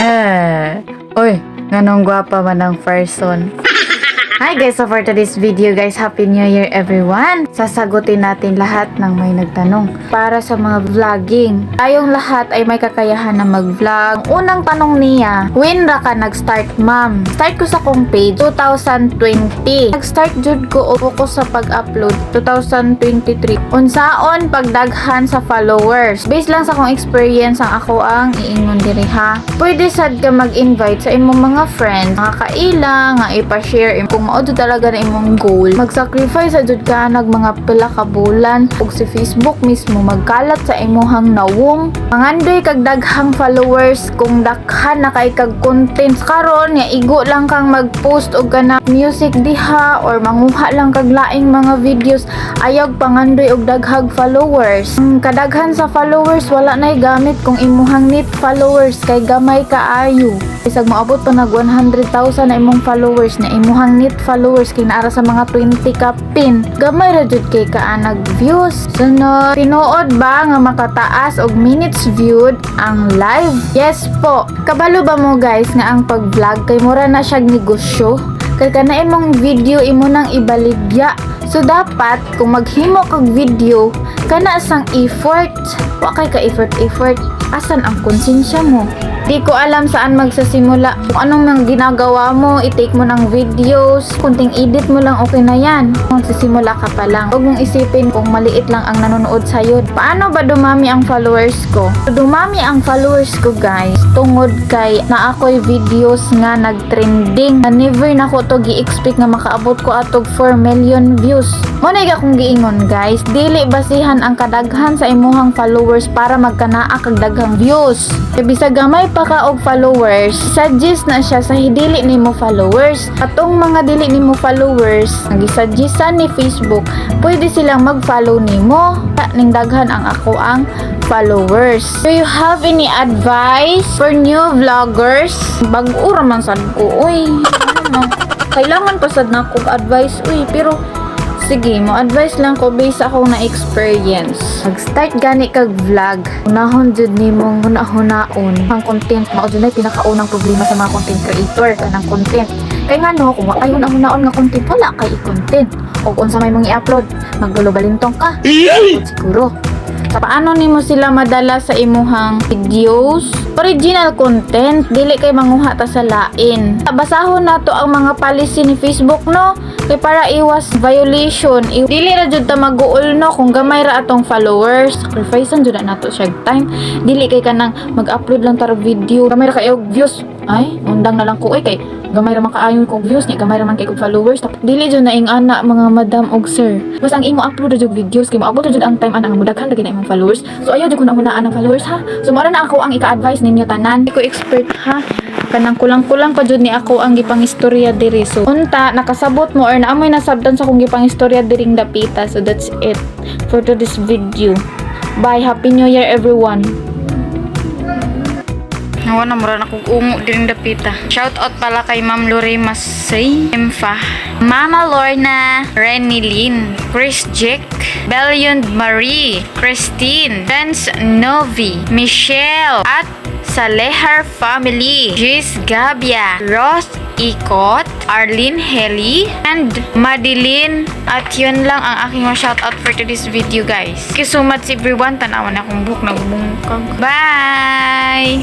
Eh, uy, ganong gwapa man ang person. Hi guys, so for today's video guys, Happy New Year everyone! Sasagutin natin lahat ng may nagtanong para sa mga vlogging. Tayong lahat ay may kakayahan na mag-vlog. Ang unang tanong niya, when ra ka nag-start ma'am? Start ko sa kong page 2020. Nag-start jud ko o sa pag-upload 2023. Unsaon pagdaghan sa followers. Based lang sa kong experience ang ako ang iingon diri ha. Pwede sad ka mag-invite sa imong mga friends, mga kaila, nga ipa-share kung mao jud talaga na imong goal. Mag-sacrifice sa jud ka nag mga pila ka bulan ug si Facebook mismo magkalat sa imuhang nawong. Mangandoy kag daghang followers kung dakhan na kay kag content karon nga igo lang kang mag-post og kana music diha or manguha lang kag laing mga videos ayog pangandoy og daghag followers. Ang kadaghan sa followers wala nay gamit kung imuhang need followers kay gamay kaayo. Isag moabot pa nag 100,000 na imong followers na imuhang need followers kay naara sa mga 20 ka pin. Gamay ra jud kay kaa nag views. Sunod, tinuod ba nga makataas og minutes viewed ang live? Yes po. Kabalo ba mo guys nga ang pag-vlog kay mura na siya negosyo? Kay kana imong video imo nang ibaligya. So dapat kung maghimo kag video kana sang effort. Wa kay ka effort effort. Asan ang konsensya mo? Di ko alam saan magsasimula. Kung anong nang ginagawa mo, i-take mo ng videos, kunting edit mo lang, okay na yan. Magsisimula ka pa lang. Huwag mong isipin kung maliit lang ang nanonood sa'yo. Paano ba dumami ang followers ko? Dumami ang followers ko guys, tungod kay na ako'y videos nga nag-trending. Na never na ko to gi-expect nga makaabot ko atog 4 million views. Muna akong giingon guys, dili basihan ang kadaghan sa imuhang followers para magkanaa kag daghang views. Kay bisag gamay pa ka og followers, suggest na siya sa hidili nimo followers. Atong mga dili nimo followers, nagisuggestan ni Facebook, pwede silang mag-follow nimo. Ning daghan ang ako ang followers. Do you have any advice for new vloggers? Bag-o ra man sad ko, uy. Ano Kailangan pa sad na kog advice, uy, pero Sige, mo advice lang ko based ako na experience. Mag-start gani kag vlog. Unahon jud nimong hunahon ang content. Mao jud na pinakaunang problema sa mga content creator kanang content. Kay nga no, kung ayon ang hunahon nga content, wala kay i-content. O unsa may mong i-upload, maggulo balintong ka. Siguro. Sa paano nimo sila madala sa imuhang videos? Original content, dili kay manguha ta sa lain. Basahon nato ang mga policy ni Facebook no, kay para iwas violation. I- dili ra jud ta maguol no kung gamay ra atong followers. Sacrificean jud na nato siya time. Dili kay kanang mag-upload lang tar video. Gamay ra kayo views. Ay, undang na lang ko ay kay gamay ra man kaayon kog views ni gamay ra man kay kog followers dili jud na ing ana mga madam og sir basta ang imo upload jud videos kay maabot jud ang time ana ang mudaghan lagi na imong followers so ayaw jud ko na hunaan ang followers ha so mara na ako ang ika-advise ninyo tanan ko expert ha kanang kulang-kulang pa jud ni ako ang gipangistorya diri. So unta nakasabot mo or naamoy nasabtan sa kong gipangistorya diring dapita. So that's it for today's video. Bye happy new year everyone Nawa na mura na kong ungo din dapita. Shout out pala kay Ma'am Lore Masay, Emfa, Mama Lorna, Renny Lynn, Chris Jick, Belyond Marie, Christine, Benz Novi, Michelle, at sa Lehar Family, Giz Gabia, Ross Ikot, Arlene Heli, and Madeline. At yun lang ang aking shoutout for today's video, guys. Thank you so much everyone. Tanawan akong book na bumungkag. Bye!